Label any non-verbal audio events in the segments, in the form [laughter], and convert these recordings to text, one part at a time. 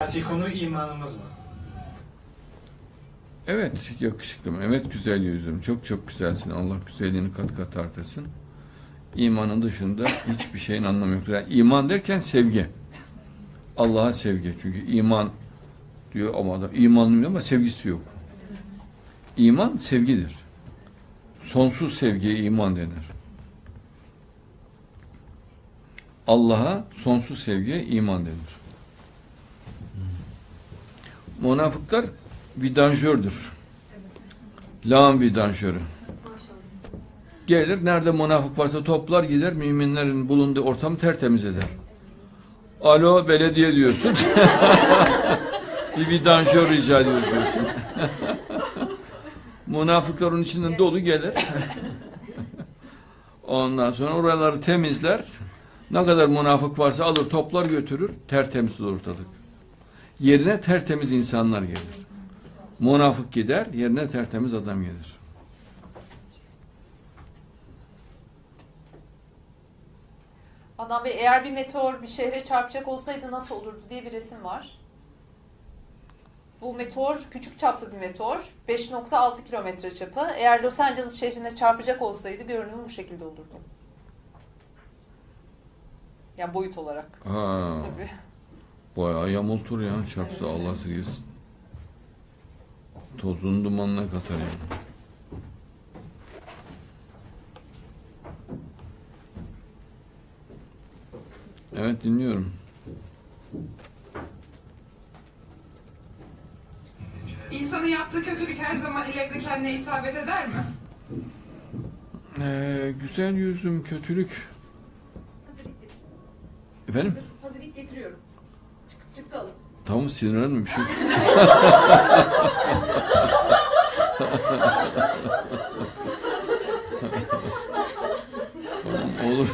Hayati konu imanımız mı? Evet yakışıklım, evet güzel yüzüm. Çok çok güzelsin. Allah güzelliğini kat kat artırsın. İmanın dışında hiçbir şeyin anlamı yoktur. Yani iman derken sevgi. Allah'a sevgi. Çünkü iman diyor ama adam imanlı diyor ama sevgisi yok. İman sevgidir. Sonsuz sevgiye iman denir. Allah'a sonsuz sevgiye iman denir. Münafıklar vidanjördür. Lağım vidanjörü. Gelir nerede münafık varsa toplar gider müminlerin bulunduğu ortamı tertemiz eder. Alo belediye diyorsun. [laughs] bir vidanjör rica ediyoruz diyorsun. [laughs] Münafıklar onun içinden dolu gelir. [laughs] Ondan sonra oraları temizler. Ne kadar münafık varsa alır toplar götürür. Tertemiz olur ortalık. Yerine tertemiz insanlar gelir. Münafık gider, yerine tertemiz adam gelir. Adnan Bey eğer bir meteor bir şehre çarpacak olsaydı nasıl olurdu diye bir resim var. Bu meteor küçük çaplı bir meteor. 5.6 kilometre çapı. Eğer Los Angeles şehrine çarpacak olsaydı görünümü bu şekilde olurdu. Yani boyut olarak. Ha, Tabii. Bayağı yamultur ya çarpsa Allah sırgısın. Tozunu dumanına katar yani. Evet dinliyorum. İnsanın yaptığı kötülük her zaman ileride kendine isabet eder mi? Ee, güzel yüzüm kötülük. Efendim? Hazırlayıp getiriyorum. Çık, çıktı alın. Tamam sinirlenme bir şey. tamam olur.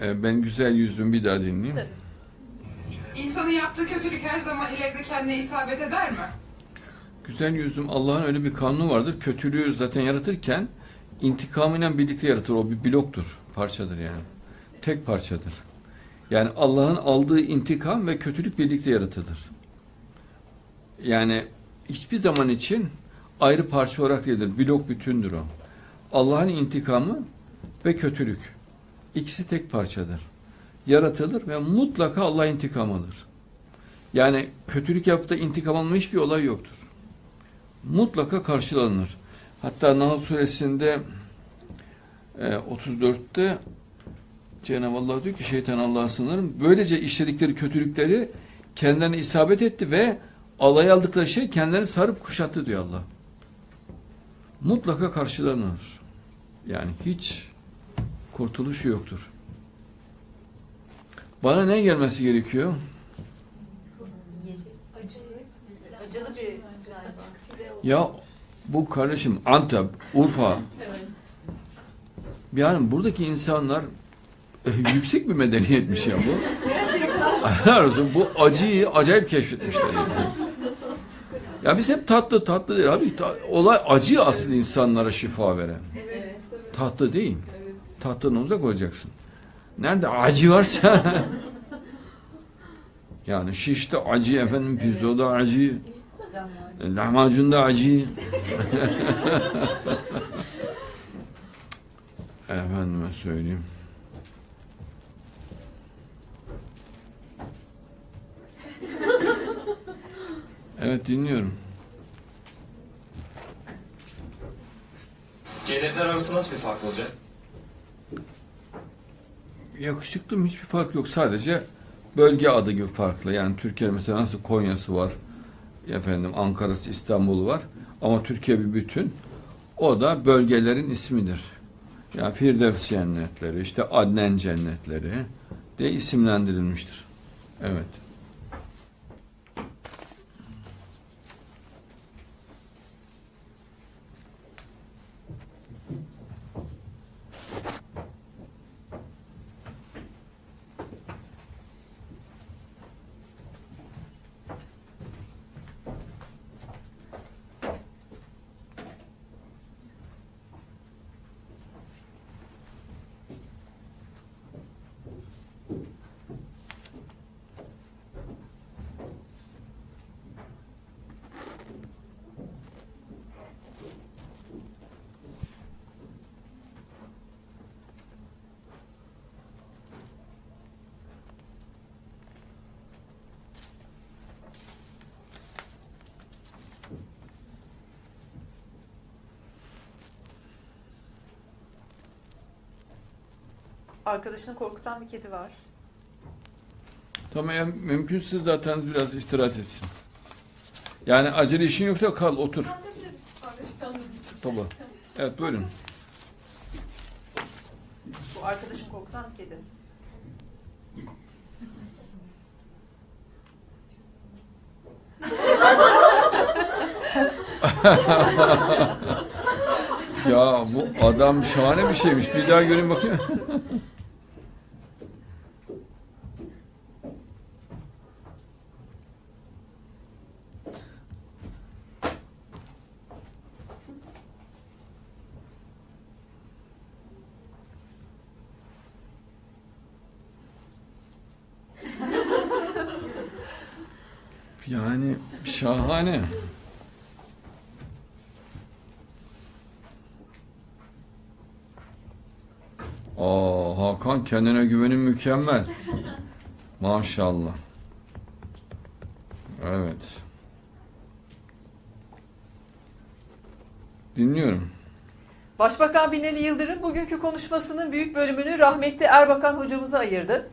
Ee, ben güzel yüzüm bir daha dinleyeyim. Tabii. İnsanın yaptığı kötülük her zaman ileride kendine isabet eder mi? Güzel yüzüm Allah'ın öyle bir kanunu vardır. Kötülüğü zaten yaratırken intikamıyla birlikte yaratır. O bir bloktur. Parçadır yani. Tek parçadır. Yani Allah'ın aldığı intikam ve kötülük birlikte yaratılır. Yani hiçbir zaman için ayrı parça olarak değildir. Blok bütündür o. Allah'ın intikamı ve kötülük. İkisi tek parçadır. Yaratılır ve mutlaka Allah intikam alır. Yani kötülük yapıp da intikam alma hiçbir olay yoktur mutlaka karşılanır. Hatta Nahl suresinde e, 34'te Cenab-ı Allah diyor ki şeytan Allah'a sınırım. Böylece işledikleri kötülükleri kendilerine isabet etti ve alay aldıkları şey kendilerini sarıp kuşattı diyor Allah. Mutlaka karşılanır. Yani hiç kurtuluşu yoktur. Bana ne gelmesi gerekiyor? Acılı bir Ya bu kardeşim Antep, Urfa. Yani buradaki insanlar e, yüksek bir medeniyetmiş ya bu. Olsun, bu acıyı acayip keşfetmişler yani. Ya biz hep tatlı tatlı değil. Abi ta- olay acı asıl insanlara şifa veren. Tatlı değil. Tatlını uzak olacaksın. Nerede acı varsa [laughs] yani şişte acı efendim pirzoda acı lahmacunda acı efendime söyleyeyim evet dinliyorum Cennetler arası nasıl bir fark olacak? yakışıklı mı hiçbir fark yok. Sadece bölge adı gibi farklı. Yani Türkiye mesela nasıl Konya'sı var, efendim Ankara'sı, İstanbul'u var. Ama Türkiye bir bütün. O da bölgelerin ismidir. Yani Firdevs cennetleri, işte Adnen cennetleri diye isimlendirilmiştir. Evet. Arkadaşını korkutan bir kedi var. Tamam eğer mümkünse zaten biraz istirahat etsin. Yani acele işin yoksa kal otur. Tamam. Evet buyurun. Bu arkadaşını korkutan bir kedi. [laughs] Ya bu adam şahane bir şeymiş. Bir daha görün bakayım. Yani şahane. Aa, Hakan kendine güvenin mükemmel. Maşallah. Evet. Dinliyorum. Başbakan Binali Yıldırım bugünkü konuşmasının büyük bölümünü rahmetli Erbakan hocamıza ayırdı.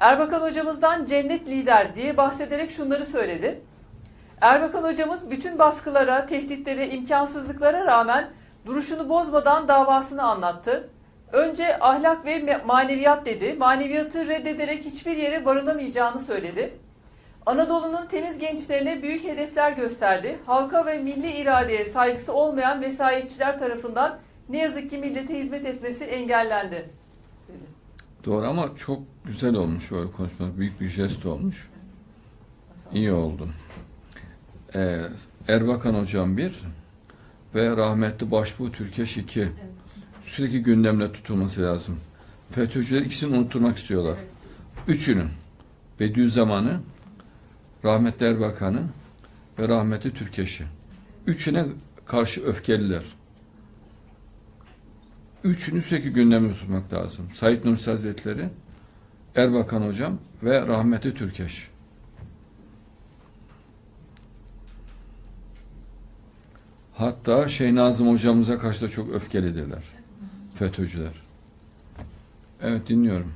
Erbakan hocamızdan cennet lider diye bahsederek şunları söyledi. Erbakan hocamız bütün baskılara, tehditlere, imkansızlıklara rağmen duruşunu bozmadan davasını anlattı. Önce ahlak ve maneviyat dedi. Maneviyatı reddederek hiçbir yere varılamayacağını söyledi. Anadolu'nun temiz gençlerine büyük hedefler gösterdi. Halka ve milli iradeye saygısı olmayan vesayetçiler tarafından ne yazık ki millete hizmet etmesi engellendi. Doğru ama çok güzel olmuş öyle konuşmak. Büyük bir jest olmuş. İyi oldu. Ee, Erbakan hocam bir ve rahmetli Başbuğ Türkeş iki. Sürekli gündemde tutulması lazım. FETÖ'cüler ikisini unutturmak istiyorlar. Üçünün. Bediüzzaman'ı, rahmetli Erbakan'ı ve rahmetli Türkeş'i. Üçüne karşı öfkeliler. Üçünü sürekli gündemde tutmak lazım. Said Nursi Hazretleri, Erbakan Hocam ve rahmetli Türkeş. Hatta Şeyh Nazım hocamıza karşı da çok öfkelidirler. FETÖ'cüler. Evet dinliyorum.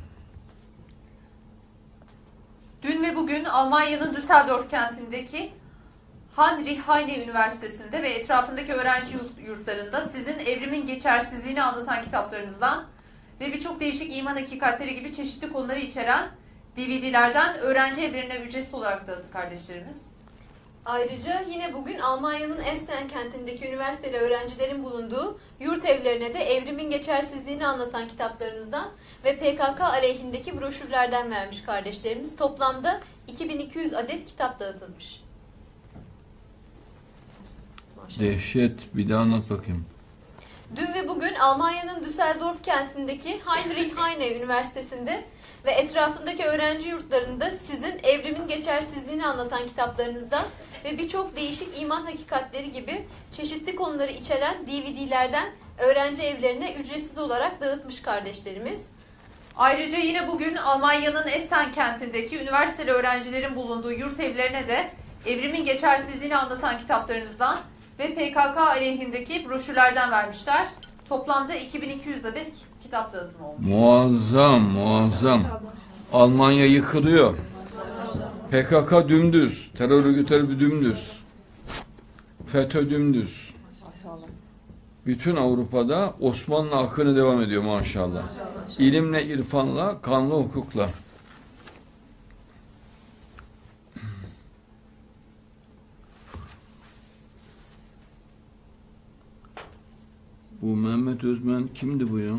Dün ve bugün Almanya'nın Düsseldorf kentindeki Heinrich Heine Üniversitesi'nde ve etrafındaki öğrenci yurt- yurtlarında sizin evrimin geçersizliğini anlatan kitaplarınızdan ve birçok değişik iman hakikatleri gibi çeşitli konuları içeren DVD'lerden öğrenci evlerine ücretsiz olarak dağıttı kardeşlerimiz. Ayrıca yine bugün Almanya'nın Essen kentindeki üniversiteli öğrencilerin bulunduğu yurt evlerine de evrimin geçersizliğini anlatan kitaplarınızdan ve PKK aleyhindeki broşürlerden vermiş kardeşlerimiz. Toplamda 2200 adet kitap dağıtılmış. Dehşet. Bir daha anlat bakayım. Dün ve bugün Almanya'nın Düsseldorf kentindeki Heinrich Heine Üniversitesi'nde ve etrafındaki öğrenci yurtlarında sizin evrimin geçersizliğini anlatan kitaplarınızdan ve birçok değişik iman hakikatleri gibi çeşitli konuları içeren DVD'lerden öğrenci evlerine ücretsiz olarak dağıtmış kardeşlerimiz. Ayrıca yine bugün Almanya'nın Essen kentindeki üniversiteli öğrencilerin bulunduğu yurt evlerine de evrimin geçersizliğini anlatan kitaplarınızdan ve PKK aleyhindeki broşürlerden vermişler. Toplamda 2200 adet kitap dağıtımı olmuş. Muazzam, muazzam. Almanya yıkılıyor. PKK dümdüz. Terör örgütleri dümdüz. FETÖ dümdüz. Bütün Avrupa'da Osmanlı akını devam ediyor maşallah. İlimle, irfanla, kanlı hukukla. Bu Mehmet Özmen kimdi bu ya?